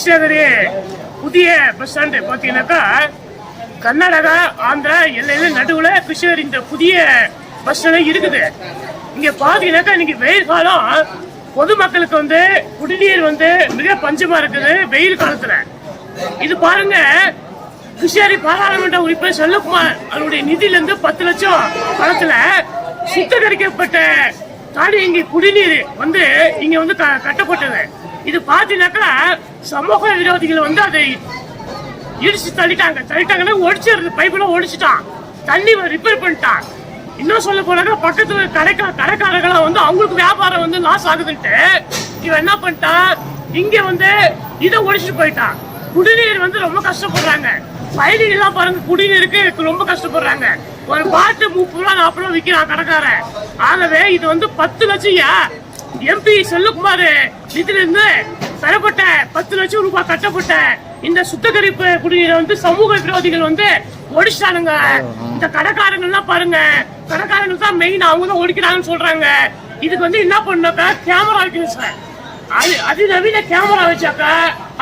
கிருஷ்ணகிரி புதிய bus stand பார்த்தீங்கன்னாக்கா கர்நாடகா ஆந்திரா எல்லையில நடுவில் கிருஷ்ணகிரி இந்த புதிய பஸ் ஸ்டாண்டு இருக்குது. இங்கே பார்த்தீங்கன்னாக்கா இன்னைக்கு வெயில் காலம். பொதுமக்களுக்கு வந்து குடிநீர் வந்து மிக பஞ்சமாக இருக்குது வெயில் காலத்தில். இது பாருங்க கிருஷ்ணகிரி பாராளுமன்ற உறுப்பினர் செல்லகுமார் அவருடைய நிதியிலிருந்து பத்து லட்சம் பணத்துல சுத்திகரிக்கப்பட்ட தானியங்கி குடிநீர் வந்து இங்கே வந்து க- கட்டப்பட்டது. இது பாத்தீங்கன்னாக்கா சமூக விரோதிகள் வந்து அதை இடிச்சு தள்ளிட்டாங்க. தள்ளிட்டாங்கன்னா ஒடிச்சிருது பைப்பெல்லாம் ஒடிச்சிட்டான். தண்ணி ரிப்பேர் பண்ணிட்டான். இன்னும் சொல்ல போனாக்கா பக்கத்துல கடைக்கா கடைக்காரங்களாம் வந்து அவங்களுக்கு வியாபாரம் வந்து லாஸ் ஆகுதுன்ட்டு இவன் என்ன பண்ணிட்டான்? இங்க வந்து இதை ஒடிச்சிட்டு போயிட்டான். குடிநீர் வந்து ரொம்ப கஷ்டப்படுறாங்க. பயணிகள் எல்லாம் பாருங்க குடிநீருக்கு ரொம்ப கஷ்டப்படுறாங்க. ஒரு பாட்டு முப்பது ரூபா நாற்பது ரூபா விற்கிறான் கடைக்காரன். ஆகவே இது வந்து பத்து லட்சம் எம்பி செல்லுக்குமார் இதுல இருந்து பெறப்பட்ட பத்து லட்சம் ரூபாய் கட்டப்பட்ட இந்த சுத்தகரிப்பு குடிநீரை வந்து சமூக விரோதிகள் வந்து ஒடிச்சிட்டானுங்க. இந்த கடைக்காரங்கள்லாம் பாருங்க. கடைக்காரங்க தான் மெயின் அவங்க தான் ஒடிக்கிறாங்கன்னு சொல்றாங்க. இதுக்கு வந்து என்ன பண்ணாக்கா கேமரா வைக்கணும் சார். அது அதிநவீன கேமரா வச்சாக்கா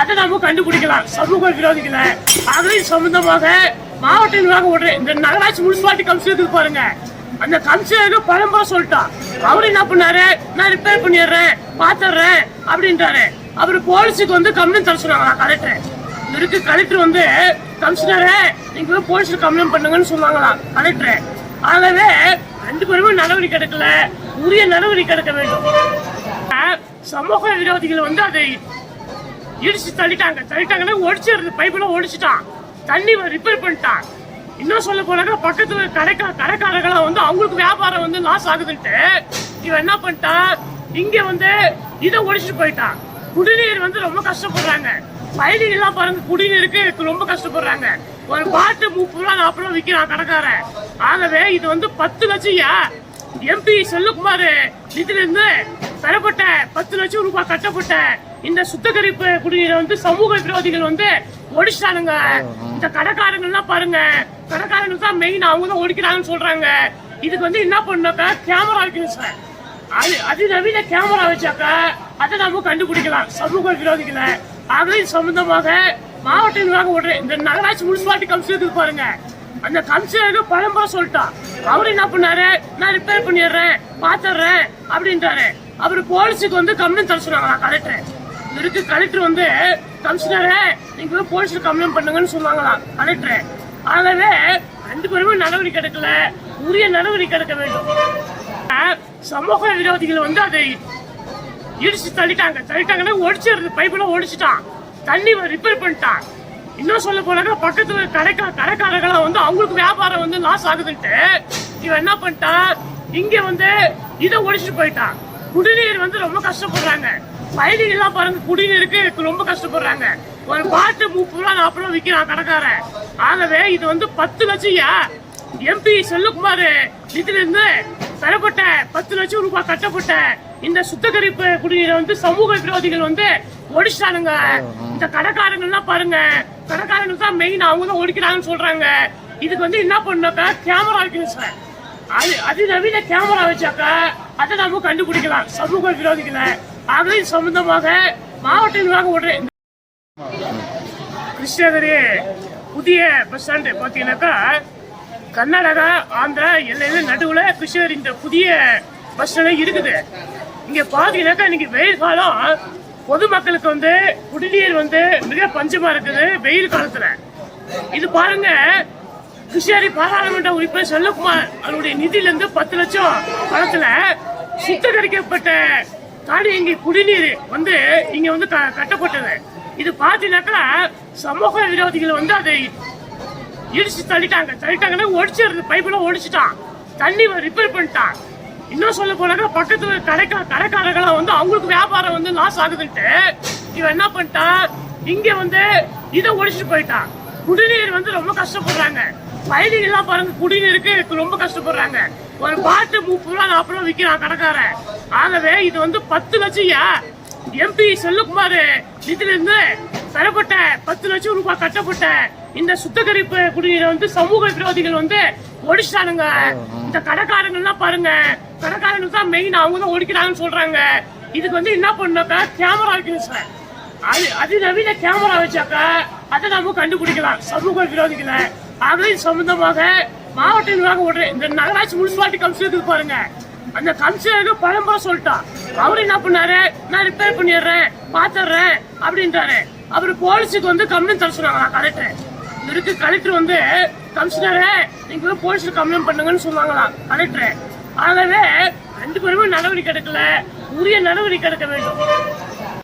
அதை நாம கண்டுபிடிக்கலாம். சமூக விரோதிகளை. அதுலேயும் சம்பந்தமாக மாவட்ட நிர்வாகம் இந்த நகராட்சி முனிசிபாலிட்டி கமிஷனருக்கு பாருங்க. அந்த கமிஷனர் பரம்பரை சொல்லிட்டான் அவரு என்ன பண்ணாரு? நான் ரிப்பேர் பண்ணிடுறேன் பாத்துறேன் அப்படின்றாரு. அவரு போலீஸுக்கு வந்து கம்ப்ளைண்ட் தர சொன்னாங்க கலெக்டர் இருக்கு கலெக்டர் வந்து கமிஷனரே நீங்க போய் போலீஸ்ல கம்ப்ளைண்ட் பண்ணுங்கன்னு சொன்னாங்களாம் கலெக்டர் ஆகவே ரெண்டு பேருமே நடவடிக்கை எடுக்கல. உரிய நடவடிக்கை எடுக்க வேண்டும். சமூக விரோதிகள் வந்து அதை இடிச்சு தள்ளிட்டாங்க. தள்ளிட்டாங்கன்னா ஒடிச்சிருது பைப்பெல்லாம் ஒடிச்சிட்டான். தண்ணி ரிப்பேர் பண்ணிட்டான். இன்னும் சொல்ல போனாக்கா பக்கத்துல கடைக்கா கடைக்காரர்களா வந்து அவங்களுக்கு வியாபாரம் வந்து லாஸ் ஆகுதுன்ட்டு இவன் என்ன பண்ணிட்டான் இங்க வந்து இதை ஒடிச்சிட்டு போயிட்டான் குடிநீர் வந்து ரொம்ப கஷ்டப்படுறாங்க. பயணிகள் எல்லாம் பாருங்க குடிநீருக்கு ரொம்ப கஷ்டப்படுறாங்க. ஒரு பாட்டு முப்பது ரூபா நாற்பது ரூபா விற்கிறான் கடைக்காரன். ஆகவே இது வந்து பத்து லட்சம் எம்பி செல்லுக்குமார் இதுல இருந்து பெறப்பட்ட பத்து லட்சம் ரூபாய் கட்டப்பட்ட இந்த சுத்தகரிப்பு குடிநீரை வந்து சமூக விரோதிகள் வந்து ஒடிச்சிட்டானுங்க இந்த கடைக்காரங்க எல்லாம் பாருங்க கடைக்காரங்க தான் மெயின் அவங்க தான் ஒடிக்கிறாங்கன்னு சொல்றாங்க. இதுக்கு வந்து என்ன பண்ணாக்கா கேமரா வைக்கணும் சார் அது அதிநவீன கேமரா வச்சாக்கா அதை நாம கண்டுபிடிக்கலாம். சமூக விரோதிகளை. ஆகவே சம்பந்தமாக மாவட்ட நிர்வாகம் இந்த நகராட்சி முனிசிபாலிட்டி கமிஷனருக்கு பாருங்க. அந்த கமிஷனர் பழம்பரம் சொல்லிட்டான். அவரு என்ன பண்ணாரு? நான் ரிப்பேர் பண்ணிடுறேன் பாத்துறேன் அப்படின்றாரு. அவரு போலீஸுக்கு வந்து கம்ப்ளைண்ட் தர சொன்னாங்களா கலெக்டர் இவருக்கு கலெக்டர் வந்து கமிஷனரே நீங்க போய் கம்ப்ளைண்ட் பண்ணுங்கன்னு சொன்னாங்களாம் கலெக்டர் ஆகவே ரெண்டு பேருமே நடவடிக்கை எடுக்கல. உரிய நடவடிக்கை எடுக்க வேண்டும். சமூக விரோதிகள் வந்து அதை இடிச்சு தள்ளிட்டாங்க. தள்ளிட்டாங்கன்னா ஒடிச்சிருது பைப்பெல்லாம் ஒடிச்சிட்டான். தண்ணி ரிப்பேர் பண்ணிட்டான். இன்னும் சொல்ல போனாக்கா பக்கத்துல கடைக்கா கடைக்காரர்களா வந்து அவங்களுக்கு வியாபாரம் வந்து லாஸ் ஆகுதுன்ட்டு இவன் என்ன பண்ணிட்டான்? இங்க வந்து இதை ஒடிச்சிட்டு போயிட்டான். குடிநீர் வந்து ரொம்ப கஷ்டப்படுறாங்க. பயணிகள்லாம் எல்லாம் பாருங்க குடிநீருக்கு ரொம்ப கஷ்டப்படுறாங்க. ஒரு பாட்டு முப்பது ரூபா நாற்பது ரூபா விற்கிறான் கடைக்காரன். ஆகவே இது வந்து பத்து லட்சம் எம்பி செல்லுக்குமார் இதுல இருந்து பெறப்பட்ட பத்து லட்சம் ரூபாய் கட்டப்பட்ட இந்த சுத்தகரிப்பு குடிநீரை வந்து சமூக விரோதிகள் வந்து ஒடிச்சிட்டானுங்க. இந்த கடைக்காரங்கள்லாம் பாருங்க கடைக்காரங்க தான் மெயின் அவங்க தான் ஒடிக்கிறாங்கன்னு சொல்றாங்க. இதுக்கு வந்து என்ன பண்ணாக்கா கேமரா வைக்கணும் சார் அது அதிநவீன கேமரா வச்சாக்கா அதை நாம கண்டுபிடிக்கலாம். சமூக விரோதிகளை. ஆகவே சம்பந்தமாக மாவட்ட நிர்வாகம் ஒன்று. கிருஷ்ணகிரி புதிய பஸ் ஸ்டாண்டு பார்த்தீங்கன்னாக்கா கர்நாடகா ஆந்திரா எல்லையில நடுவில் கிருஷ்ணகிரி இந்த புதிய பஸ் ஸ்டாண்டு இருக்குது. இங்கே பார்த்தீங்கன்னாக்கா இன்னைக்கு வெயில் காலம். பொதுமக்களுக்கு வந்து குடிநீர் வந்து மிக பஞ்சமாக இருக்குது வெயில் காலத்தில். இது பாருங்க கிருஷ்ணகிரி பாராளுமன்ற உறுப்பினர் செல்லகுமார் அவருடைய நிதியிலிருந்து பத்து லட்சம் பணத்துல சுத்திகரிக்கப்பட்ட தானியங்கி குடிநீர் வந்து இங்க வந்து க- கட்டப்பட்டது. இது பாத்தீங்கன்னாக்கா சமூக விரோதிகள் வந்து அதை இடிச்சு தள்ளிட்டாங்க. தள்ளிட்டாங்கன்னா ஒடிச்சிருது பைப்பெல்லாம் ஒடிச்சிட்டான். தண்ணி ரிப்பேர் பண்ணிட்டான். இன்னும் சொல்ல போனாக்கா பக்கத்து கடைக்கா கடைக்காரங்களாம் வந்து அவங்களுக்கு வியாபாரம் வந்து லாஸ் ஆகுதுன்ட்டு இவன் என்ன பண்ணிட்டான்? இங்க வந்து இதை ஒடிச்சிட்டு போயிட்டான். குடிநீர் வந்து ரொம்ப கஷ்டப்படுறாங்க. பயணிகள்லாம் பாருங்க குடிநீருக்கு ரொம்ப கஷ்டப்படுறாங்க. ஒரு பாட்டு முப்பது ரூபா நாற்பது ரூபா விற்கிறான் கடைக்காரன். ஆகவே இது வந்து பத்து லட்சம் எம்பி செல்லுக்குமார் இதுல இருந்து பெறப்பட்ட பத்து லட்சம் ரூபாய் கட்டப்பட்ட இந்த சுத்தகரிப்பு குடிநீரை வந்து சமூக விரோதிகள் வந்து ஒடிச்சிட்டானுங்க. இந்த கடைக்காரங்கள்லாம் பாருங்க கடைக்காரங்க தான் மெயின் அவங்க தான் ஒடிக்கிறாங்கன்னு சொல்றாங்க. இதுக்கு வந்து என்ன பண்ணாக்கா கேமரா வைக்கணும் சார் அது அதிநவீன கேமரா வச்சாக்கா அதை நம்ம கண்டுபிடிக்கலாம். சமூக விரோதிகளை. ஆகவே சம்பந்தமாக மாவட்ட நிர்வாகம் இந்த நகராட்சி முனிசிபாலிட்டி கமிஷனருக்கு பாருங்க. அந்த கமிஷனருக்கு பழம்பா சொல்லிட்டான் அவரு என்ன பண்ணாரு? நான் ரிப்பேர் பண்ணிடுறேன் பாத்துறேன் அப்படின்றாரு. அவரு போலீஸுக்கு வந்து கம்ப்ளைண்ட் தர சொன்னாங்களா கலெக்டர் இவருக்கு கலெக்டர் வந்து கமிஷனரே நீங்க போய் போலீஸ்ல கம்ப்ளைண்ட் பண்ணுங்கன்னு சொன்னாங்களாம் கலெக்டர் ஆகவே ரெண்டு பேருமே நடவடிக்கை எடுக்கல. உரிய நடவடிக்கை எடுக்க வேண்டும்.